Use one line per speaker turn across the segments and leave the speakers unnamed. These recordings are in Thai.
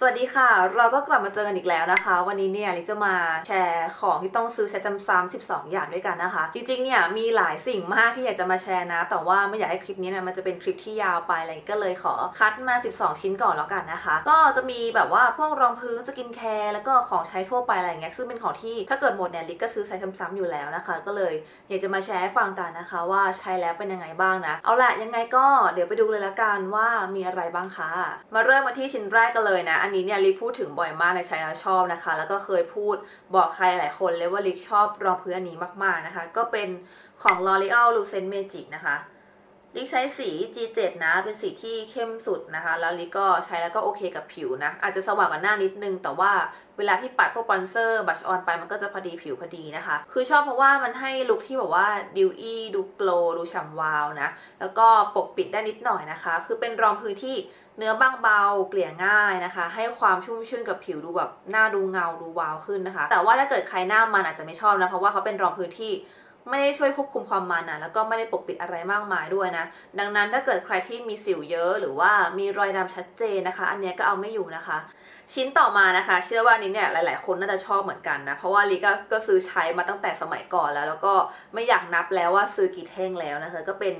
สวัสดีค่ะ เราก็กลับมาเจอกันอีกแล้วนะคะ วันนี้เนี่ยลิจะมาแชร์ของที่ต้องซื้อใช้จำซ้ำ12 อย่างด้วยกันนะคะ จริงๆเนี่ยมีหลายสิ่งมากที่อยากจะมาแชร์นะ แต่ว่าไม่อยากให้คลิปนี้เนี่ยมันจะเป็นคลิปที่ยาวไปอะไรก็เลยขอคัดมา 12 ชิ้นก่อนแล้วกันนะคะ ก็จะมีแบบว่าพวกรองพื้นสกินแคร์แล้วก็ของใช้ทั่วไปอะไรเงี้ยซึ่งเป็นของที่ถ้าเกิดหมดเนี่ยลิก็ซื้อใช้ซ้ำๆอยู่แล้วนะคะ ก็เลยอยากจะมาแชร์ให้ฟังกันนะคะ ว่าใช้แล้วเป็นยังไงบ้างนะเอาละยังไงก็เดี๋ยวไปดูเลยละกันว่ามีอะไรบ้างคะมาเริ่มมาที่ชิ้นแรกกันเลยนะอันนี้เนี่ยลิพูดถึงบ่อยมากในใช้แล้วชอบนะคะ แล้วก็เคยพูดบอกใครหลายคนเลยว่าลิชอบรองพื้นอันนี้มากๆนะคะ ก็เป็นของ L'Oreal Lucent Magic นะคะ ลิกใช้สี G7 นะ เป็นสีที่เข้มสุดนะคะ แล้วลิกก็ใช้แล้วก็โอเคกับผิวนะ อาจจะสว่างกว่าหน้านิดนึง แต่ว่าเวลาที่ปัดพวกบอนเซอร์ บัชออนไปมันก็จะพอดีผิวพอดีนะคะ คือชอบเพราะว่ามันให้ลุคที่แบบว่าดิวอี้ดูโกลดูฉ่ำวาวนะ แล้วก็ปกปิดได้นิดหน่อยนะคะ คือเป็นรองพื้นที่เนื้อบางเบาเกลี่ยง่ายนะคะ ให้ความชุ่มชื่นกับผิวดูแบบหน้าดูเงาดูวาวขึ้นนะคะ แต่ว่าถ้าเกิดใครหน้ามันอาจจะไม่ชอบนะเพราะว่าเขาเป็นรองพื้นที่ ไม่ได้ช่วยควบคุมความมันนะแล้วก็ไม่ได้ปกปิดอะไรมากมายด้วยนะ ดังนั้นถ้าเกิดใครที่มีสิวเยอะหรือว่ามีรอยดำชัดเจนนะคะ อันนี้ก็เอาไม่อยู่นะคะ ชิ้นต่อมานะคะ เชื่อว่านี้เนี่ยหลาย ๆ คนน่าจะชอบเหมือนกันนะ เพราะว่าลีก็ก็ซื้อใช้มาตั้งแต่สมัยก่อนแล้ว แล้วก็ไม่อยากนับแล้วว่าซื้อกี่แท่งแล้วนะคะก็เป็น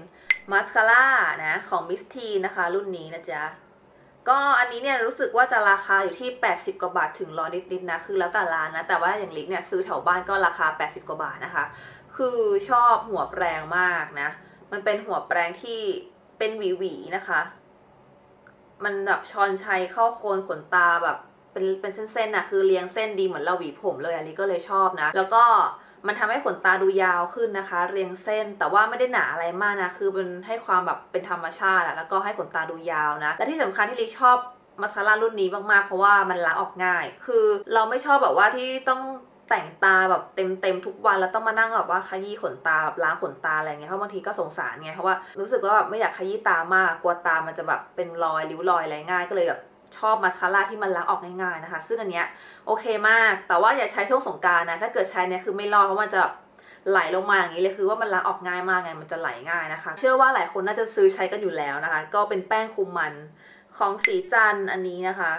มาสคาร่านะของมิสทีนะคะ รุ่นนี้นะจ๊ะ ก็อันนี้เนี่ยรู้สึกว่าจะราคาอยู่ที่ 80 กว่าบาทถึงร้อยนิดๆนะ คือแล้วแต่ร้านนะ แต่ว่าอย่างลิกเนี่ยซื้อแถวบ้านก็ราคา 80 กว่าบาทนะคะ คือชอบหัวแปรงมากนะ มันเป็นหัวแปรงที่เป็นหวีๆนะคะ มันแบบชอนชัยเข้าโคนขนตาแบบเป็นเป็นเส้นๆน่ะคือเรียงเส้นดีเหมือนเราหวีผมเลยอันนี้ก็เลยชอบนะ แล้วก็ มันทำให้ขนตาดูยาวขึ้นนะคะ เรียงเส้นแต่ว่าไม่ได้หนาอะไรมากนะ คือมันให้ความแบบเป็นธรรมชาติอะแล้วก็ให้ขนตาดูยาวนะ และที่สำคัญที่ลิชอบมาสคาร่ารุ่นนี้มากๆ เพราะว่ามันล้างออกง่าย คือเราไม่ชอบแบบว่าที่ต้องแต่งตาแบบเต็มเต็มๆทุกวันแล้วต้องมานั่งแบบว่าขยี้ขนตาแบบล้างขนตาอะไรเงี้ยเพราะบางทีก็สงสารไงเพราะว่ารู้สึกว่าแบบไม่อยากขยี้ตามากกลัวตามันจะแบบเป็นรอยริ้วรอยอะไรง่ายก็เลยแบบ ชอบมาสคาร่าที่มันล้างออกง่ายๆนะคะ ซึ่งอันเนี้ยโอเคมาก แต่ว่าอย่าใช้ช่วงสงการนะ ถ้าเกิดใช้เนี่ยคือไม่รอดเพราะมันจะไหลลงมาอย่างนี้เลยคือว่ามันล้างออกง่ายมากไงมันจะไหลง่ายนะคะ เชื่อว่าหลายคนน่าจะซื้อใช้กันอยู่แล้วนะคะ ก็เป็นแป้งคุมมันของสีจันอันนี้นะคะ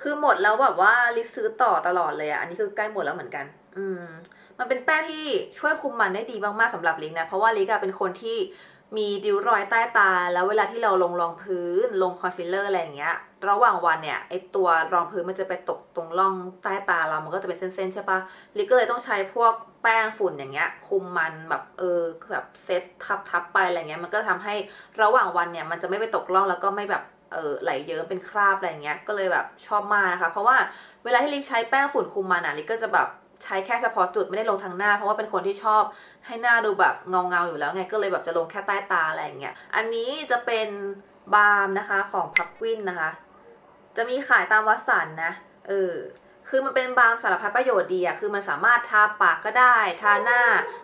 คือหมดแล้วแบบว่าลิซซื้อต่อตลอดเลยอะอันนี้คือใกล้หมดแล้วเหมือนกัน อืมมันเป็นแป้งที่ช่วยคุมมันได้ดีมากๆสำหรับลิกนะ เพราะว่าลิกอะเป็นคนที่ มีริ้วรอยใต้ตา แล้วเวลาที่เราลงรองพื้น ลงคอนซีลเลอร์อะไรอย่างเงี้ย ระหว่างวันเนี่ยไอตัวรองพื้นมันจะไปตกตรงร่องใต้ตาเรา มันก็จะเป็นเส้นๆใช่ปะลิกก็เลยต้องใช้พวกแป้งฝุ่นอย่างเงี้ย คุมมันแบบเออแบบเซตทับๆไปอะไรเงี้ย มันก็ทำให้ระหว่างวันเนี่ยมันจะไม่ไปตกร่องแล้วก็ไม่แบบเออไหลเยิ้มเป็นคราบอะไรเงี้ย ก็เลยแบบชอบมากนะคะ เพราะว่าเวลาที่ลิกใช้แป้งฝุ่นคุมมันอะลิกก็จะแบบ ใช้แค่เฉพาะจุดไม่ได้ลงทางหน้า เพราะว่าเป็นคนที่ชอบให้หน้าดูแบบเงาเงาๆอยู่แล้วไงก็เลยแบบจะลงแค่ใต้ตาอะไรอย่างเงี้ยอันนี้จะเป็นบาล์มนะคะของพับวินนะคะ จะมีขายตามวัดสันนะเออคือมันเป็นบาล์มสารพัดประโยชน์ดีอะคือมันสามารถทาปากก็ได้ ทาหน้า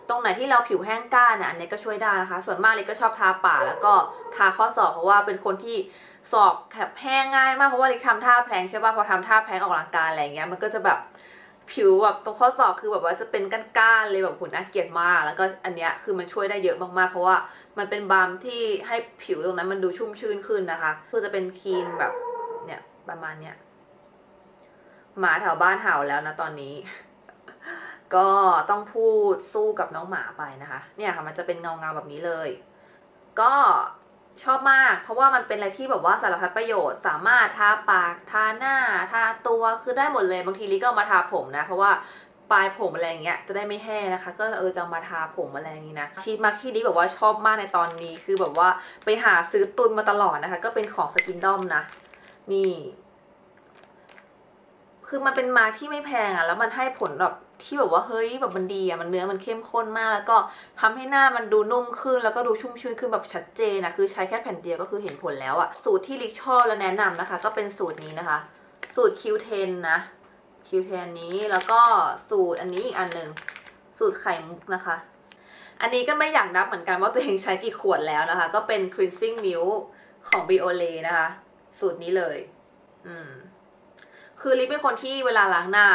ตรงไหนที่เราผิวแห้งกร้านเนี่ยอันนี้ก็ช่วยได้นะคะ ส่วนมากเลยก็ชอบทาปากแล้วก็ทาข้อศอกเพราะว่าเป็นคนที่ศอกแคบแห้งง่ายมากเพราะว่าลิกทำท่าแพลงใช่ป่ะพอทำท่าแพลงออกกำลังกายอะไรเงี้ยมันก็จะแบบ ผิวแบบตรงข้อศอกคือแบบว่าจะเป็นก้านๆเลยแบบหุ่นน่าเกลียดมาก แล้วก็อันเนี้ยคือมันช่วยได้เยอะมากๆ เพราะว่ามันเป็นบาล์มที่ให้ผิวตรงนั้นมันดูชุ่มชื่นขึ้นนะคะ คือจะเป็นครีมแบบเนี่ยประมาณเนี้ยหมาแถวบ้านเห่าแล้วนะตอนนี้ ก็ต้องพูดสู้กับน้องหมาไปนะคะ เนี่ยค่ะมันจะเป็นเงาเงาๆแบบนี้เลย ก็ ชอบมาก เพราะว่ามันเป็นอะไรที่แบบว่าสารพัดประโยชน์ สามารถทาปากทาหน้าทาตัวคือได้หมดเลยบางทีลิก็เอามาทาผมนะ เพราะว่าปลายผมอะไรอย่างเงี้ยจะได้ไม่แห้งนะคะ ก็เออจะมาทาผมอะไรอย่างงี้นะชีทมาร์คที่ลิแบบว่าชอบมากในตอนนี้คือแบบว่าไปหาซื้อตุนมาตลอดนะคะ ก็เป็นของสกินดอมนะนี่คือมันเป็นมาที่ไม่แพงอะ แล้วมันให้ผลแบบ ที่แบบว่าเฮ้ยแบบมันดีอะมันเนื้อมันเข้มข้นมาก แล้วก็ทำให้หน้ามันดูนุ่มขึ้น แล้วก็ดูชุ่มชื้นขึ้นแบบชัดเจนนะคือใช้แค่แผ่นเดียวก็คือเห็นผลแล้วอะสูตรที่ลิกชอบและแนะนำนะคะ ก็เป็นสูตรนี้นะคะ สูตร Q10 นะ Q10 นี้แล้วก็สูตรอันนี้อีกอันหนึ่งสูตรไข่มุกนะคะ อันนี้ก็ไม่อยากนับเหมือนกันว่าตัวเองใช้กี่ขวดแล้วนะคะ ก็เป็น cleansing milk ของ b i o l a นะคะ สูตรนี้เลย อืมคือลิปเป็นคนที่เวลาล้างหน้า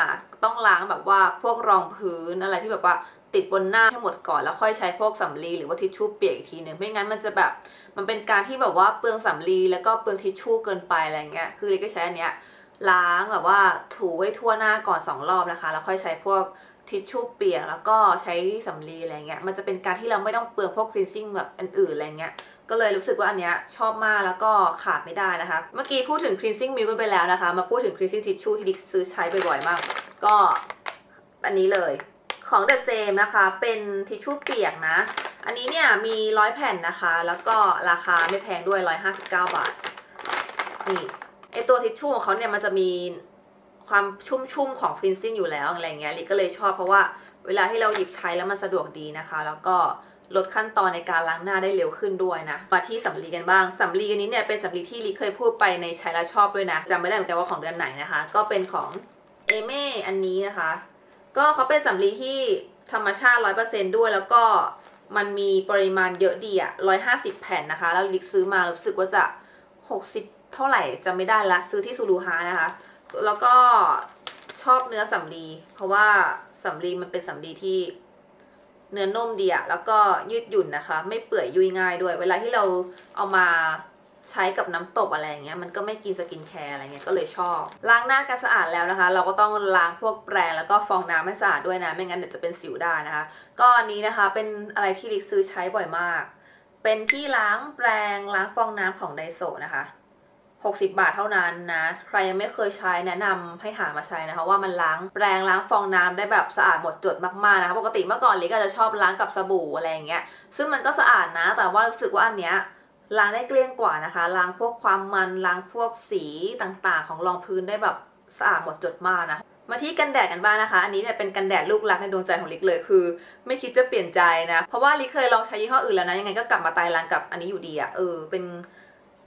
ต้องล้างแบบว่าพวกรองพื้นอะไรที่แบบว่าติดบนหน้าให้หมดก่อนแล้วค่อยใช้พวกสำลีหรือว่าทิชชู่เปียกอีกทีหนึ่งไม่งั้นมันจะแบบมันเป็นการที่แบบว่าเปลืองสำลีแล้วก็เปลืองทิชชู่เกินไปอะไรเงี้ยคือลิก็ใช้อันเนี้ยล้างแบบว่าถูให้ทั่วหน้าก่อนสองรอบนะคะ แล้วค่อยใช้พวก ทิชชู่เปียกแล้วก็ใช้สำลีอะไรเงี้ยมันจะเป็นการที่เราไม่ต้องเปลืองพวกคลีนซิ่งแบบอื่นอะไรเงี้ยก็เลยรู้สึกว่าอันเนี้ยชอบมากแล้วก็ขาดไม่ได้นะคะ เมื่อกี้พูดถึง cleansing milk กันไปแล้วนะคะ มาพูดถึง cleansing tissue ที่ดิกซื้อใช้บ่อยๆมาก ก็อันนี้เลยของ The Same นะคะ เป็นทิชชู่เปียกนะ อันนี้เนี่ยมีร้อยแผ่นนะคะ แล้วก็ราคาไม่แพงด้วย 159 บาทนี่ไอตัวทิชชู่ของเขาเนี่ยมันจะมี ความชุ่มๆของ cleansing อยู่แล้วอะไรเงี้ยลิก็เลยชอบเพราะว่าเวลาที่เราหยิบใช้แล้วมันสะดวกดีนะคะ แล้วก็ลดขั้นตอนในการล้างหน้าได้เร็วขึ้นด้วยนะ มาที่สำลีกันบ้างสำลีอันนี้เนี่ยเป็นสำลีที่ลิเคยพูดไปในใช้แล้วชอบด้วยนะจำไม่ได้เหมือนกันว่าของเดือนไหนนะคะ ก็เป็นของเอเม่อันนี้นะคะ ก็เขาเป็นสำลีที่ธรรมชาติร้อยเปอร์เซนด้วย แล้วก็มันมีปริมาณเยอะดีอะร้อยห้าสิบแผ่นนะคะ แล้วลิกซื้อมารู้สึกว่าจะหกสิบเท่าไหร่จะไม่ได้ละซื้อที่ซูรูฮานะคะ แล้วก็ชอบเนื้อสำลี เพราะว่าสำลีมันเป็นสำลีที่เนื้อนุ่มดีอะแล้วก็ยืดหยุ่นนะคะ ไม่เปื่อยยุ่ยง่ายด้วย เวลาที่เราเอามาใช้กับน้ำตบอะไรอย่างเงี้ยมันก็ไม่กินสกินแคร์อะไรเงี้ยก็เลยชอบ ล้างหน้ากันสะอาดแล้วนะคะ เราก็ต้องล้างพวกแปรงแล้วก็ฟองน้ำให้สะอาดด้วยนะ ไม่งั้นเดี๋ยวจะเป็นสิวได้นะคะ ก็อันนี้นะคะเป็นอะไรที่ลิกซื้อใช้บ่อยมาก เป็นที่ล้างแปรงล้างฟองน้ำของไดโซนะคะ 60 บาทเท่านั้นนะ ใครยังไม่เคยใช้แนะนำให้หามาใช้นะคะ ว่ามันล้างแปรงล้างฟองน้ำได้แบบสะอาดหมดจดมากๆนะคะปกติเมื่อก่อนลิก็จะชอบล้างกับสบู่อะไรอย่างเงี้ยซึ่งมันก็สะอาดนะ แต่ว่ารู้สึกว่าอันเนี้ยล้างได้เกลี้ยงกว่านะคะ ล้างพวกความมันล้างพวกสีต่างๆ ของรองพื้นได้แบบสะอาดหมดจดมากนะมาที่กันแดดกันบ้างนะคะ อันนี้เนี่ยเป็นกันแดดลูกรักในดวงใจของลิกเลยคือ ไม่คิดจะเปลี่ยนใจนะ เพราะว่าลิกเคยลองใช้ยี่ห้ออื่นแล้วนะยังไงก็กลับมาตายรังกับอันนี้อยู่ดีอะเออเป็น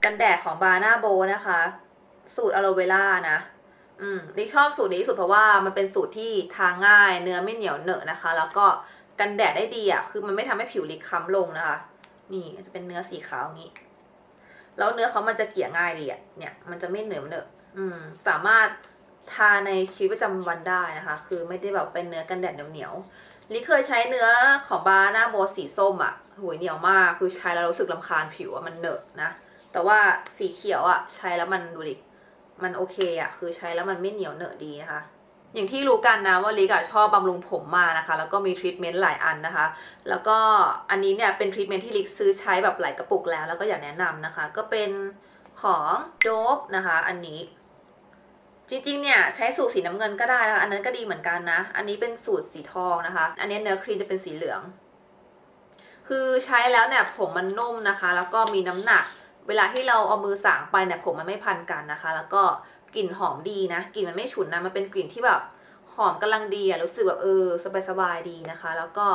กันแดดของบาร์นาโบนะคะ สูตรอะโลเวล่านะ อืมลิชอบสูตรนี้ที่สุดเพราะว่ามันเป็นสูตรที่ทาง่าย เนื้อไม่เหนียวเหนอะนะคะ แล้วก็กันแดดได้ดีอะ คือมันไม่ทำให้ผิวลิกค้ำลงนะคะ นี่จะเป็นเนื้อสีขาวอย่างนี้ แล้วเนื้อเขามันจะเกี่ยง่ายดีอะ เนี่ย มันจะไม่เหนียวเหนอะ อืม สามารถทาในชีวิตประจำวันได้นะคะ คือไม่ได้แบบเป็นเนื้อกันแดดเหนียวลิเคยใช้เนื้อของบาร์หน้าโบสีส้มอะหุยเหนียวมาก คือใช้แล้วรู้สึกลำคาญผิวอะมันเหนอะนะ แต่ว่าสีเขียวอะใช้แล้วมันดูดิ มันโอเคอะคือใช้แล้วมันไม่เหนียวเหนอะดีนะคะ อย่างที่รู้กันนะว่าลิกอะชอบบำรุงผมมากนะคะ แล้วก็มีทรีทเมนต์หลายอันนะคะ แล้วก็อันนี้เนี่ยเป็นทรีทเมนต์ที่ลิกซื้อใช้แบบหลายกระปุกแล้ว แล้วก็อยากแนะนำนะคะ ก็เป็นของโดบนะคะ อันนี้ จริงๆ เนี่ยใช้สูตรสีน้ำเงินก็ได้นะคะอันนั้นก็ดีเหมือนกันนะ อันนี้เป็นสูตรสีทองนะคะ อันนี้เนื้อครีมจะเป็นสีเหลือง คือใช้แล้วเนี่ยผมมันนุ่มนะคะ แล้วก็มีน้ำหนัก เวลาที่เราเอามือสางไปเนี่ยผมมันไม่พันกันนะคะ แล้วก็กลิ่นหอมดีนะกลิ่นมันไม่ฉุนนะมันเป็นกลิ่นที่แบบหอมกำลังดีอะรู้สึกแบบเออสบายๆดีนะคะ แล้วก็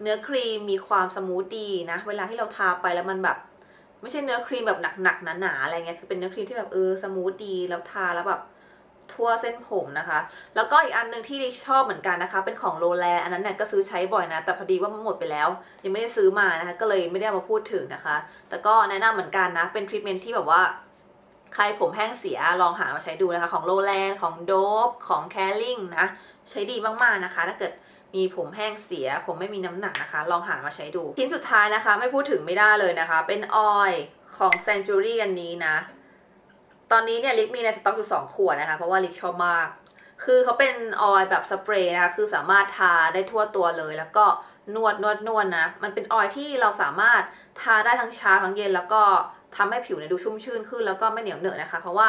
เนื้อครีมมีความสมูทดีนะ เวลาที่เราทาไปแล้วมันแบบ ไม่ใช่เนื้อครีมแบบหนักๆหนาๆอะไรเงี้ยคือเป็นเนื้อครีมที่แบบเออสมูทดีแล้วทาแล้วแบบ ทั่วเส้นผมนะคะ แล้วก็อีกอันหนึ่งที่ดิชอบเหมือนกันนะคะ เป็นของโรแลอันนั้นเนี่ยก็ซื้อใช้บ่อยนะ แต่พอดีว่ามันหมดไปแล้ว ยังไม่ได้ซื้อมานะคะ ก็เลยไม่ได้มาพูดถึงนะคะ แต่ก็แนะนำเหมือนกันนะ เป็นทรีทเมนต์ที่แบบว่าใครผมแห้งเสียลองหามาใช้ดูนะคะ ของโรแลนของโดบของแคลริงนะ ใช้ดีมากๆนะคะ ถ้าเกิดมีผมแห้งเสีย ผมไม่มีน้ำหนักนะคะ ลองหามาใช้ดู ชิ้นสุดท้ายนะคะ ไม่พูดถึงไม่ได้เลยนะคะ เป็นออยของ Century อันนี้นะ ตอนนี้เนี่ยลิกมีในสต็อกอยู่ 2 ขวดนะคะ เพราะว่าลิกชอบมาก คือเขาเป็นออยล์แบบสเปรย์นะคะ คือสามารถทาได้ทั่วตัวเลย แล้วก็นวดนวดนวดนะ มันเป็นออยล์ที่เราสามารถทาได้ทั้งเช้าทั้งเย็น แล้วก็ทำให้ผิวเนี่ยดูชุ่มชื่นขึ้น แล้วก็ไม่เหนียวเหนอะนะคะ เพราะว่า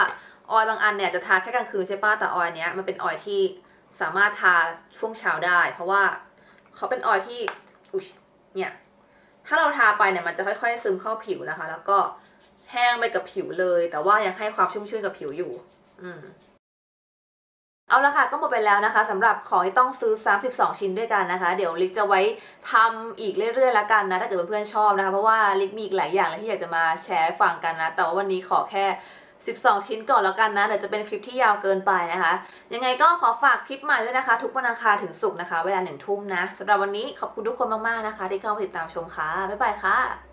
ออยล์บางอันเนี่ยจะทาแค่กลางคืนใช่ปะแต่ออยล์เนี้ยมันเป็นออยล์ที่สามารถทาช่วงเช้าได้ เพราะว่าเขาเป็นออยล์ที่อุ๊ยเนี่ย ถ้าเราทาไปเนี่ยมันจะค่อย ๆ ซึมเข้าผิวนะคะ แล้วก็ แห้งไปกับผิวเลย แต่ว่ายังให้ความชุ่มชื่นกับผิวอยู่ อืมเอาละค่ะ ก็หมดไปแล้วนะคะสำหรับของที่ต้องซื้อ 32 ชิ้นด้วยกันนะคะ เดี๋ยวลิกจะไว้ทำอีกเรื่อยๆแล้วกันนะ ถ้าเกิดเพื่อนๆชอบนะคะ เพราะว่าลิกมีอีกหลายอย่างเลยที่อยากจะมาแชร์ฟังกันนะ แต่ว่าวันนี้ขอแค่ 12 ชิ้นก่อนแล้วกันนะ เดี๋ยวจะเป็นคลิปที่ยาวเกินไปนะคะ ยังไงก็ขอฝากคลิปใหม่ด้วยนะคะ ทุกวันอังคารถึงศุกร์นะคะ เวลาหนึ่งทุ่มนะสำหรับวันนี้ขอบคุณทุกคนมากๆนะคะ ที่เข้ามาติดตามชมค่ะบ๊ายบายค่ะ